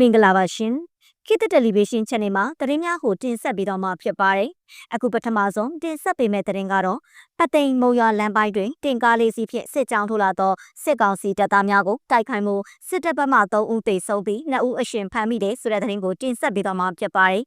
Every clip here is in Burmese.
မင်္ဂလာပါရှင်ခေတ်တယ်လီဗေးရှင်း channel မှာသတင်းများကိုတင်ဆက်ပေးတော့မှာဖြစ်ပါတယ်အခုပထမဆုံးတင်ဆက်ပေးမယ့်သတင်းကတော့ပသိမ်မုံရွာလမ်းပိုင်းတွင် တင်ကားလေးစီးဖြင့်စစ်ကြောင်းထိုးလာသောစစ်ကောင်စီတပ်သားများကိုတိုက်ခိုက်မှုစစ်တပ်ဘက်မှ3ဦးသေဆုံးပြီး2ဦးအရှင်ဖမ်းမိတဲ့ဆိုတဲ့သတင်းကိုတင်ဆက်ပေးတော့မှာဖြစ်ပါတယ်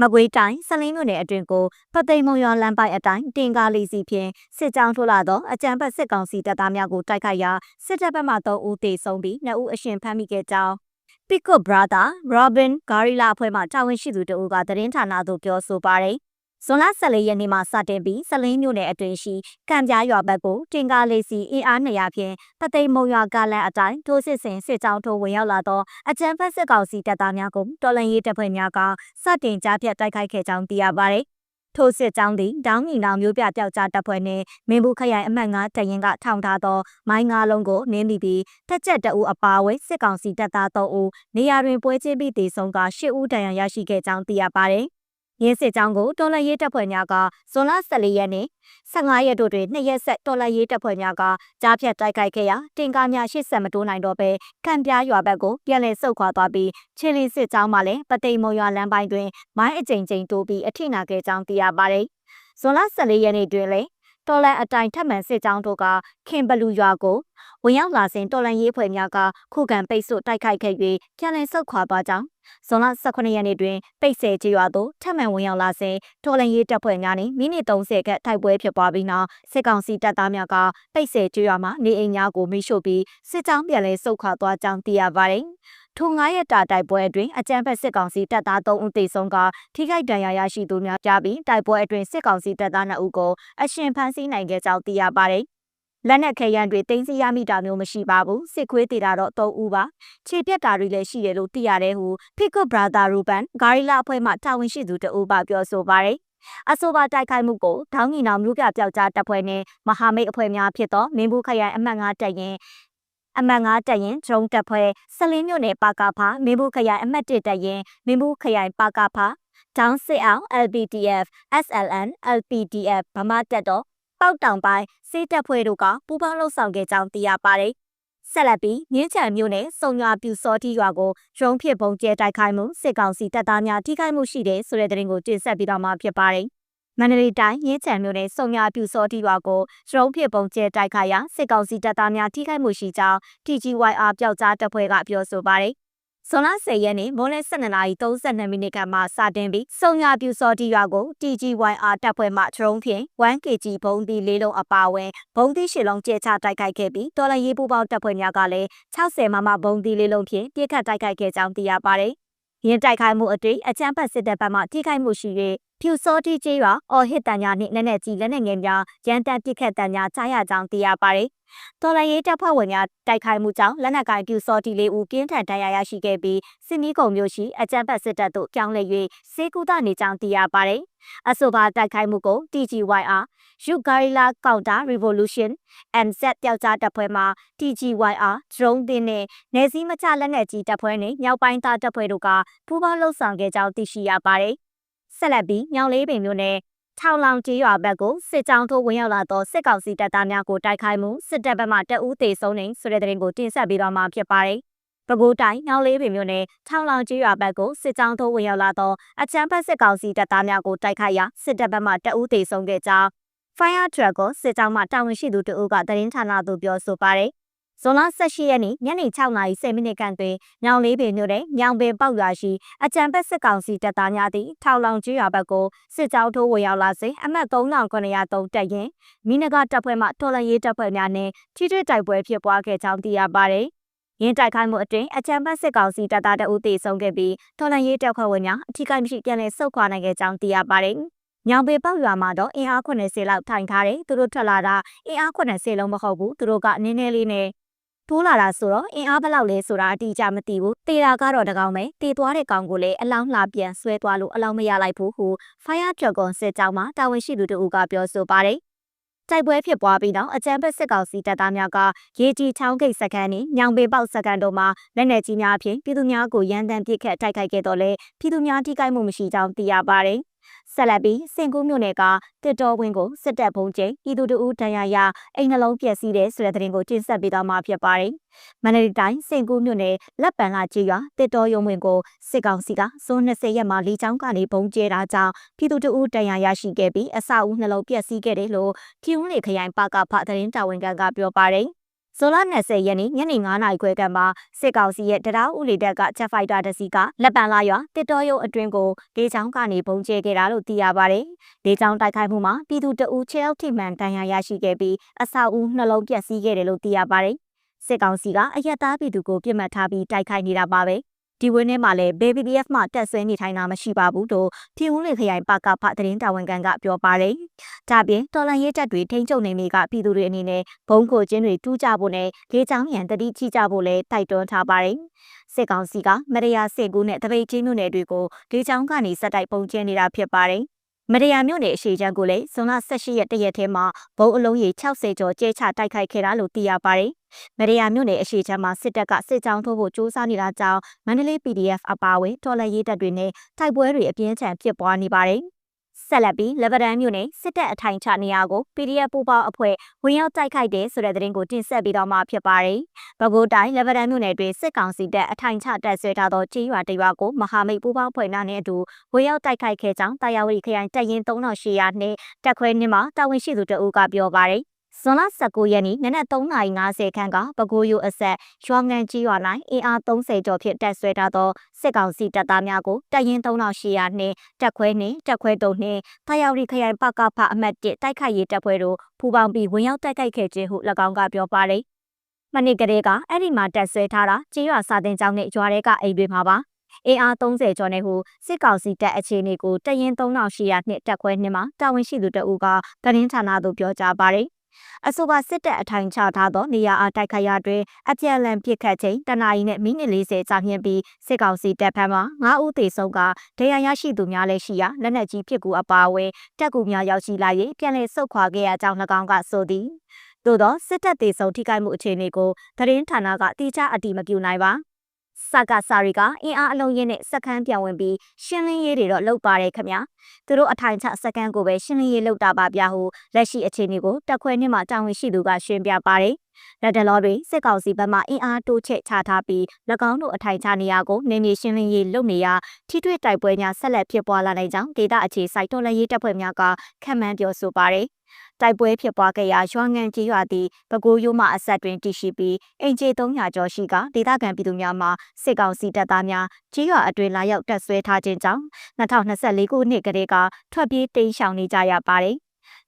မကွေးတိုင်းစလင်းမြို့နယ်အတွင်းကိုပသိမ်မုံရွာလမ်းပိုင်းအတိုင်းတင်ကားလေးစီးဖြင့်စစ်ကြောင်းထိုးလာသောအကြမ်းဖက်စစ်ကောင်စီတပ်သားများကိုတိုက်ခိုက်ရာစစ်တပ်ဘက်မှ3ဦးသေဆုံးပြီး2ဦးအရှင်ဖမ်းမိခဲ့ကြောင်း Pico Brother Robin Garilla အဖွဲ့မှတာဝန်ရှိသူတအူးကသတင်းဌာနသို့ပြောဆိုပါတယ်။ဇွန်လ14ရက်နေ့မှာစတင်ပြီးစလင်းမြို့နယ်အတွင်းရှိကံပြားရွာဘက်ကိုတင်ကားလေးစီအင်အား200ဖြင့်ပသိမ်မုံရွာကလန်အတိုင်းထိုးစစ်ဆင်စစ်ကြောင်းထိုးဝင်ရောက်လာသောအကြမ်းဖက်စစ်ကောင်စီတပ်သားများကိုတော်လှန်ရေးတပ်ဖွဲ့များကစတင်ကြားဖြတ်တိုက်ခိုက်ခဲ့ကြောင်းသိရပါတယ်။ ထိုစစ်ကြောင်းသည်ဒေါင်းညီနောင်မျိုးပြပျောက်ကြားတပ်ဖွဲ့နှင့်မင်းဘူးခရိုင်အမှတ်9တရင်ကထောင်ထားသော မိုင်းငါးလုံးကိုနင်းမိပြီးတက်ချက်တအူအပါအဝင်စစ်ကောင်စီတပ်သား3ဦးနေရာတွင်ပွဲချင်းပြီးတေဆုံးက10ဦးဒဏ်ရာရရှိခဲ့ကြောင်းသိရပါသည် ရင်းစစ်ကြောင်းကိုတော်လှန်ရေးတပ်ဖွဲ့များကဇွန်လ14ရက်နေ့15ရက်တို့တွင်နှစ်ရက်ဆက်တော်လှန်ရေးတပ်ဖွဲ့များကကြားဖြတ်တိုက်ခိုက်ခဲ့ရာတင်ကားများရှစ်ဆက်မတိုးနိုင်တော့ဘဲခံပြားရွာဘက်ကိုပြန်လည်ဆုတ်ခွာသွားပြီးချင်းလင်းစစ်ကြောင်းမှလည်းပသိမ်မုံရွာလမ်းပိုင်းတွင်မိုင်းအကြိမ်ကြိမ်တိုးပြီးအထိနာခဲ့ကြောင်းသိရပါတယ်။ဇွန်လ14ရက်နေ့တွင်လည်းတော်လန်အတိုင်းထပ်မံစစ်ကြောင်းတို့ကခင်ဘလူရွာကို ဝင်ရောက်လာစဉ်တော်လန်ရေးဖွဲ့များကခုခံပိတ်ဆို့တိုက်ခိုက်ခဲ့၍ပြန်လည်ဆုတ်ခွာသွားကြောင်းဇွန်လ18ရက်နေ့တွင်ပိတ်ဆယ်ကြီးရွာသို့ထပ်မံဝင်ရောက်လာစဉ်တော်လန်ရေးတပ်ဖွဲ့များနှင့်မိနစ်30ခန့်တိုက်ပွဲဖြစ်ပွားပြီးနောက်စစ်ကောင်စီတပ်သားများကပိတ်ဆယ်ကြီးရွာမှနေအိမ်များကိုမိရှို့ပြီးစစ်ကြောင်းပြန်လည်ဆုတ်ခွာသွားကြောင်းသိရပါတယ်။ထို9ရက်တာတိုက်ပွဲအတွင်းအကြမ်းဖက်စစ်ကောင်စီတပ်သား3ဦးသေဆုံးကထိခိုက်ဒဏ်ရာရရှိသူများကြားပြီးတိုက်ပွဲအတွင်းစစ်ကောင်စီတပ်သား2ဦးကိုအရှင်ဖမ်းဆီးနိုင်ခဲ့ကြောင်းသိရပါတယ်။ လက်နက်ခဲယမ်းတွေတင်းစီရမိတာမျိုးမရှိပါဘူးစစ်ခွေးတေတာတော့၃ဦးပါခြေပြက်တာတွေလည်းရှိတယ်လို့သိရတယ်ဟု Pico Brother Ruben Garilla အဖွဲ့မှတာဝန်ရှိသူတဦးပါပြောဆိုပါတယ်အဆိုပါတိုက်ခိုက်မှုကိုဒေါင်းညီနောင်မြို့ပြပျောက်ကြားတပ်ဖွဲ့နဲ့မဟာမိတ်အဖွဲ့များဖြစ်သောမင်းဘူးခရိုင်အမှတ်9တပ်ရင်အမှတ်9တပ်ရင်ဒရုန်းတပ်ဖွဲ့ဆလင်းမြို့နယ်ပါကာဖာမင်းဘူးခရိုင်အမှတ်1တပ်ရင်မင်းဘူးခရိုင်ပါကာဖာဒေါင်းစစ်အောင် LPTF SLN LPDF ဗမာတပ်တော် ပေါက်တောင်ပိုင်းစေးတပ်ဖွဲ့တို့ကပူးပေါင်းလှုပ်ဆောင်ခဲ့ကြောင်းသိရပါတယ်။ဆက်လက်ပြီးမြင်းချံမြို့နယ်စုံရွာပြူစောတိရွာကိုရုံးဖြစ်ပုံကျဲတိုက်ခိုက်မှုစစ်ကောင်စီတပ်သားများထိခိုက်မှုရှိတယ်ဆိုတဲ့သတင်းကိုတင်ဆက်ပြီးတော့မှဖြစ်ပါတယ်။မန္တလေးတိုင်းရင်းချံမြို့နယ်စုံရွာပြူစောတိရွာကိုရုံးဖြစ်ပုံကျဲတိုက်ခိုက်ရာစစ်ကောင်စီတပ်သားများထိခိုက်မှုရှိကြောင်း TGYR ပျောက်ကြားတပ်ဖွဲ့ကပြောဆိုပါတယ် ဇွန်လ10ရက်နေ့မိုးလယ်12:32မိနစ်ခန့်မှစတင်ပြီးစုံရပြူစော်တီရွာကို TGYR တပ်ဖွဲ့မှဒရုန်းဖြင့် 1kg ဘုံဒီလေးလုံးအပါအဝင်ဘုံဒီရှစ်လုံးကျဲချတိုက်ခိုက်ခဲ့ပြီးတော်လရေးပူပေါင်းတပ်ဖွဲ့များကလည်း60မမဘုံဒီလေးလုံးဖြင့်ပြစ်ခတ်တိုက်ခိုက်ခဲ့ကြောင်းသိရပါတယ်။ရင်းတိုက်ခိုက်မှုအတွေ့အကြမ်းဖက်စစ်တပ်ဘက်မှထိခိုက်မှုရှိ၍ ဖြူစောတိကျေးရွာအော်ဟစ်တန်ညာနှင့်လက်နက်ကြီးလက်နက်ငယ်များရန်တမ်းပစ်ခတ်တန်ညာကြားရကြောင်းသိရပါတယ်။တော်လရေးတပ်ဖွဲ့ဝင်များတိုက်ခိုက်မှုကြောင့်လက်နက်ကိုင်ဖြူစောတိလေးဦးကင်းထန်တရားရရှိခဲ့ပြီးစစ်မီးကုံမျိုးရှိအကြမ်းဖက်စစ်တပ်တို့ပြောင်းလဲ၍စေကူတာနေကြောင်းသိရပါတယ်။အဆိုပါတိုက်ခိုက်မှုကို TGYR Youth Guerrilla Counter Revolution NZ ပျောက်ကြားတပ်ဖွဲ့မှ TGYR Drone တင်နဲ့နေစည်းမချလက်နက်ကြီးတပ်ဖွဲ့နဲ့မြောက်ပိုင်းသားတပ်ဖွဲ့တို့ကပူးပေါင်းလှုပ်ဆောင်ခဲ့ကြောင်းသိရှိရပါတယ်။ ဆက်လက်ပြီးညောင်လေးပင်မြို့နယ်ထောင်လောင်ကျေးရွာဘက်ကိုစစ်ကြောင်းထိုးဝင်ရောက်လာသောစစ်ကောင်စီတပ်သားများကိုတိုက်ခိုက်မှုစစ်တပ်ဘက်မှတအူးသေဆုံးနေဆိုတဲ့တဲ့ရင်ကိုတင်ဆက်ပေးတော့မှာဖြစ်ပါတယ်။ပဲခူးတိုင်းညောင်လေးပင်မြို့နယ်ထောင်လောင်ကျေးရွာဘက်ကိုစစ်ကြောင်းထိုးဝင်ရောက်လာသောအချမ်းဖက်စစ်ကောင်စီတပ်သားများကိုတိုက်ခိုက်ရာစစ်တပ်ဘက်မှတအူးသေဆုံးခဲ့ကြောင်း Fire Truck ကိုစစ်ကြောင်းမှတာဝန်ရှိသူတအူးကသတင်းဌာနသို့ပြောဆိုပါတယ်။ ဇွန်လ18ရက်နေ့ညနေ6:30မိနစ်ခန့်တွင်ညောင်လေးပင်မြို့နယ်ညောင်ပင်ပေါက်ရွာရှိအကြံဖက်စစ်ကောင်စီတပ်သားများသည့်ထောင်လောင်ကျွရွာဘက်ကိုစစ်ကြောင်းထိုးဝင်ရောက်လာစဉ်အမှတ်3903တပ်ရင်မိနဂတပ်ဖွဲ့မှတော်လန်ရေးတပ်ဖွဲ့များနှင့်ထိတွေ့တိုက်ပွဲဖြစ်ပွားခဲ့ကြောင်းသိရပါသည်။ရင်းတိုက်ခိုက်မှုအတွင်းအကြံဖက်စစ်ကောင်စီတပ်သားတအုပ်သေဆုံးခဲ့ပြီးတော်လန်ရေးတပ်ဖွဲ့ဝင်များအထိကိမရှိပြန်လည်ဆုတ်ခွာနိုင်ခဲ့ကြောင်းသိရပါတယ်။ညောင်ပေပေါက်ရွာမှာတော့အင်အား80လောက်ထိုင်ထားတယ်သူတို့ထွက်လာတာအင်အား80လုံးမဟုတ်ဘူးသူတို့ကနည်းနည်းလေးနဲ့ ထိုးလာတာဆိုတော့အင်အားဘလောက်လဲဆိုတာအတိအကျမသိဘူးတေတာကတော့တကောင်ပဲတေသွားတဲ့ကောင်ကိုလည်းအလောင်းလှပြန်ဆွဲသွားလို့အလောင်းမရလိုက်ဘူးဟု Fire Dragon စစ်ကြောင်းမှာတာဝန်ရှိသူတို့ကပြောဆိုပါတယ်တိုက်ပွဲဖြစ်ပွားပြီးနောက်အကြမ်းဖက်စစ်ကောင်စီတပ်သားများကရေကြီးချောင်းဂိတ်စကန်နဲ့ညောင်ပင်ပေါက်စကန်တို့မှာလက်နက်ကြီးများဖြင့်ပြည်သူများကိုရန်တမ်းပစ်ခတ်တိုက်ခိုက်ခဲ့တော့လဲပြည်သူများထိခိုက်မှုမရှိကြောင်းသိရပါတယ် ဆက်လက်ပြီးစင်ကူးမြို့နယ်ကတစ်တော်ဝင်းကိုစစ်တပ်ဘုံကျင်းပြည်သူတို့ဒဏ်ရာရအိမ်နှလုံးပျက်စီးတဲ့ဆိုတဲ့သတင်းကိုတင်ဆက်ပေးသွားမှာဖြစ်ပါတယ်။မန္တလေးတိုင်းစင်ကူးမြို့နယ်လက်ပံလာကြီးရွာတစ်တော်ရုံဝင်ကိုစစ်ကောင်စီကစုံ20ရက်မှလီချောင်းကနေဘုံကျဲတာကြောင့်ပြည်သူတို့ဒဏ်ရာရရှိခဲ့ပြီးအဆောက်အဦနှလုံးပျက်စီးခဲ့တယ်လို့ဖြူးလေခရိုင်ပကဖသတင်းတာဝန်ခံကပြောပါတယ်။ ဇွန်လ20ရက်နေ့ညနေ9:00နာရီခွဲကမှစစ်ကောင်စီရဲ့တရားဥပဒေတပ်ကချက်ဖိုက်တာတစီကလက်ပံလာရွာတစ်တော်ရုံအတွင်းကိုဒေချောင်းကနေပုံကျဲခဲ့တာလို့သိရပါတယ်။ဒေချောင်းတိုက်ခိုက်မှုမှာပြည်သူတအူးချဲအောက်ထိမှန်တန်ရာရရှိခဲ့ပြီးအဆောက်အဦနှလုံးပျက်စီးခဲ့တယ်လို့သိရပါတယ်။စစ်ကောင်စီကအယက်သားပြည်သူကိုပြစ်မှတ်ထားပြီးတိုက်ခိုက်နေတာပါပဲ။ ဒီဝင်းထဲမှာလည်း BBBF မှတက်ဆွဲနေထိုင်တာမရှိပါဘူးလို့ပြည်ဦးလေခရိုင်ပကဖသတင်းတာဝန်ခံကပြောပါတယ်။ဒါပြင်တော်လန်ရေးတပ်တွေထိန်းချုပ်နေမိကပြည်သူတွေအနေနဲ့ဘုံကိုကျင်းတွေတူးကြဖို့နဲ့လေးချောင်းရန်တတိချိကြဖို့လည်းတိုက်တွန်းထားပါတယ်။စစ်ကောင်စီကမရယာစစ်ကူးနဲ့တပိတ်ချင်းမြို့နယ်တွေကိုလေးချောင်းကနေစက်တိုက်ပုံကျင်းနေတာဖြစ်ပါတယ်။ မရယာမြို့နယ်အရှိချမ်းကိုလည်းဇွန်လ18ရက်တရက်ထဲမှာဘုံအလုံးရေ60ကျော်ကျဲချတိုက်ခိုက်ခဲ့တာလို့သိရပါတယ်။မရယာမြို့နယ်အရှိချမ်းမှာစစ်တပ်ကစစ်ကြောင်းထိုးဖို့စ조사နေတာကြောင့်မန္တလေး PDF အပါအဝင်တော်လှန်ရေးတပ်တွေနဲ့တိုက်ပွဲတွေအပြင်းထန်ဖြစ်ပွားနေပါတယ်။ ဆက်လက်ပြီးလက်ဗဒန်မြို့နယ်စစ်တပ်အထိုင်ချနေရာကို PDF ပူပေါင်းအဖွဲ့ဝင်ရောက်တိုက်ခိုက်တဲ့ဆိုတဲ့သတင်းကိုတင်ဆက်ပြီးတော့မှဖြစ်ပါတယ်။ပဲခူးတိုင်းလက်ဗဒန်မြို့နယ်တွင်စစ်ကောင်စီတပ်အထိုင်ချတပ်ဆွဲထားသောကြေးရွာတရွာကိုမဟာမိတ်ပူပေါင်းအဖွဲ့နဲ့အတူဝင်ရောက်တိုက်ခိုက်ခဲ့ကြောင်းတာယာဝတီခရိုင်တပ်ရင်း3800နှင့်တပ်ခွဲနှင်းမှာတာဝန်ရှိသူတအုပ်ကပြောပါတယ်။ ဇွန်လ19ရက်နေ့နနက်3:50ခန်းကပဲခူးရိုးအဆက်ရွာငံကြီးရွာ၌အင်အား30ကျော်ဖြင့်တက်ဆွဲထားသောစစ်ကောင်စီတပ်သားများကိုတပ်ရင်း3800နှင့်တပ်ခွဲနှင့်တပ်ခွဲတုံနှင့်ဖယာဝတီခရိုင်ပကဖအမတ်1တိုက်ခိုက်ရေးတပ်ဖွဲ့တို့ပူးပေါင်းပြီးဝင်ရောက်တိုက်ခိုက်ခဲ့ခြင်းဟု၎င်းကပြောပါရယ်မနစ်ကလေးကအဲ့ဒီမှာတက်ဆွဲထားတာကြေးရွာစာတင်ကျောင်းနဲ့ရွာတွေကအိမ်တွေမှာပါအင်အား30ကျော်နဲ့ဟုစစ်ကောင်စီတပ်အခြေအနေကိုတရင်3800နှစ်တက်ခွဲနှစ်မှာတာဝန်ရှိသူတအူးကသတင်းဌာနသို့ပြောကြားပါတယ် အဆိုပါစစ်တပ်အထိုင်ချထားသောနေရာအားတိုက်ခိုက်ရာတွင်အပြက်လန်ပစ်ခတ်ချိန်တနအီနဲ့မိနစ်40ကြာမြင့်ပြီးစစ်ကောင်စီတပ်ဖက်မှ9ဦးသေဆုံးကဒဏ်ရာရရှိသူများလည်းရှိရာလက်နက်ကြီးပစ်ကူအပါအဝင်တပ်ကူများရောက်ရှိလာ၍ပြန်လည်ဆုတ်ခွာခဲ့ရကြောင်း၎င်းကဆိုသည်သို့သောစစ်တပ်သေဆုံးထိခိုက်မှုအခြေအနေကိုသတင်းဌာနကတိကျအတည်မပြုနိုင်ပါ စကားစာရီကအင်အားအလုံးရင်းနဲ့စက္ကန့်ပြောင်းဝင်ပြီးရှင်းလင်းရေးတွေတော့လုပ်ပါတယ်ခင်ဗျာသူတို့အထိုင်ချစက္ကန့်ကိုပဲရှင်းလင်းရေးလုပ်တာပါဗျာဟုလက်ရှိအခြေအနေကိုတက်ခွဲနှစ်မှာတာဝန်ရှိသူကရှင်းပြပါတယ် လက်တလောတွေစစ်ကောင်စီဘက်မှအင်အားတိုးချဲ့ချထားပြီး၎င်းတို့အထိုင်ချနေရာကိုနေမြေရှင်းလင်းရေးလုပ်နေရာထိတွေ့တိုက်ပွဲများဆက်လက်ဖြစ်ပွားလာနိုင်ကြောင်းဒေသအခြေစိုက်တော်လှန်ရေးတပ်ဖွဲ့များကခန့်မှန်းပြောဆိုပါတယ်တိုက်ပွဲဖြစ်ပွားခဲ့ရာရွာငံကြီးရွာသည်ပဲခူးရိုးမှအဆက်တွင်တည်ရှိပြီးအင်ဂျီ300ကျော်ရှိကဒေသခံပြည်သူများမှစစ်ကောင်စီတပ်သားများကြီးရွာအတွင်လာရောက်တပ်ဆွဲထားခြင်းကြောင့်2024ခုနှစ်ကတည်းကထွက်ပြေးတိမ်းရှောင်နေကြရပါတယ်။